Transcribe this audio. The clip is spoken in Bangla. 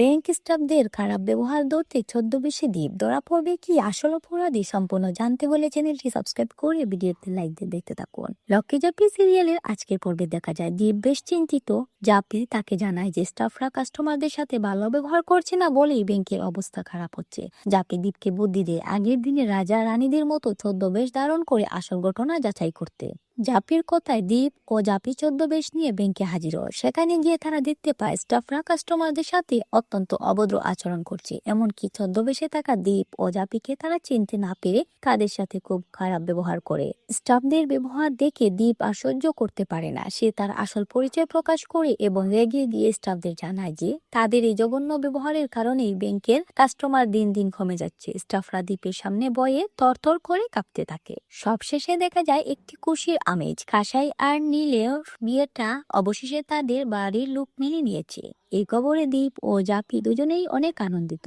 ব্যাংক স্টাফদের খারাপ ব্যবহার ধরতে ছদ্মবেশে দ্বীপ। ধরা পড়বে কি আসল অপরাধী সম্পূর্ণ জানতে হলে চ্যানেলটি সাবস্ক্রাইব করে ভিডিওতে লাইক দিয়ে দেখতে থাকুন। লক্ষ্মী জাপি সিরিয়ালের আজকের পর্বে দেখা যায়। দ্বীপ বেশ চিন্তিত। জাপি তাকে জানায় যে স্টাফরা কাস্টমারদের সাথে ভালো ব্যবহার করছে না বলেই ব্যাংকের অবস্থা খারাপ হচ্ছে। জাপি দ্বীপকে বুদ্ধি দেয় আগের দিনে রাজা রানীদের মতো ছদ্মবেশ ধারণ করে আসল ঘটনা যাচাই করতে। জাপির কথায়? দ্বীপ ও জাপি ছদ্মবেশ নিয়ে ব্যাংকে হাজির সেখানে গিয়ে তারা দেখতে পায়, স্টাফরা কাস্টমারদের সাথে অত্যন্ত অভদ্র আচরণ করছে। এমনকি ছদ্মবেশে থাকা দ্বীপ ও জাপিকে তারা চিনতে না পেরে তাদের সাথে খুব খারাপ ব্যবহার করে। স্টাফদের ব্যবহার দেখে দ্বীপ আর সহ্য করতে পারে না। সে তার আসল পরিচয় প্রকাশ করে এবং রেগে গিয়ে স্টাফদের জানায় যে, তাদের এই জঘন্য ব্যবহারের কারণেই ব্যাংকের কাস্টমার দিন দিন কমে যাচ্ছে। স্টাফরা দ্বীপের সামনে বয়ে তরতর করে কাঁপতে থাকে। সবশেষে দেখা যায়, একটি খুশির আমেজ কাসাই আর নীলের বিয়েটা অবশেষে তাদের বাড়ির লোক মেনে নিয়েছে। এই কবরে দ্বীপ ও জাপি দুজনেই অনেক আনন্দিত।